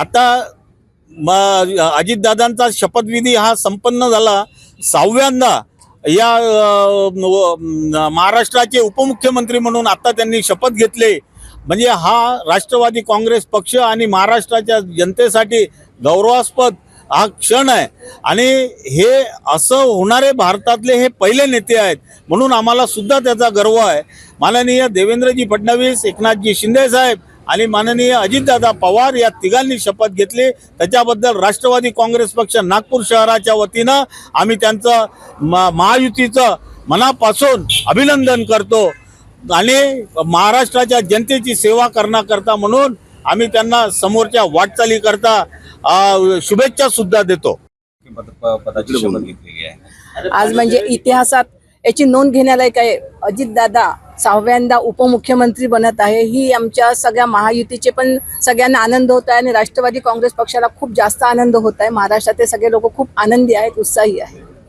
आता म अजितदादांचा शपथविधी हा संपन्न झाला. सहाव्यांदा या महाराष्ट्राचे उपमुख्यमंत्री म्हणून आता त्यांनी शपथ घेतले. म्हणजे हा राष्ट्रवादी काँग्रेस पक्ष आणि महाराष्ट्राच्या जनतेसाठी गौरवास्पद हा क्षण आहे. आणि हे असं होणारे भारतातले हे पहिले नेते आहेत म्हणून आम्हाला सुद्धा त्याचा गर्व आहे. माननीय देवेंद्रजी फडणवीस एकनाथजी शिंदे साहेब आणि माननीय अजितदादा पवार या तिघांनी शपथ घेतली. त्याच्याबद्दल राष्ट्रवादी काँग्रेस पक्ष नागपूर शहराच्या वतीनं आम्ही त्यांचं म- महायुतीचं मनापासून अभिनंदन करतो. आणि महाराष्ट्राच्या जनतेची सेवा करण्याकरता म्हणून आम्ही त्यांना समोरच्या वाटचालीकरता शुभेच्छा सुद्धा देतो. आज म्हणजे इतिहासात याची नोंद घेण्यालायक आहे अजितदादा सहाव्यांदा उपमुख्यमंत्री बनत आहे. ही आमच्या सगळ्या महायुतीचे पण सगळ्यांना आनंद होत आहे आणि राष्ट्रवादी काँग्रेस पक्षाला खूप जास्त आनंद होत आहे. महाराष्ट्रातले सगळे लोक खूप आनंदी आहेत उत्साही आहेत.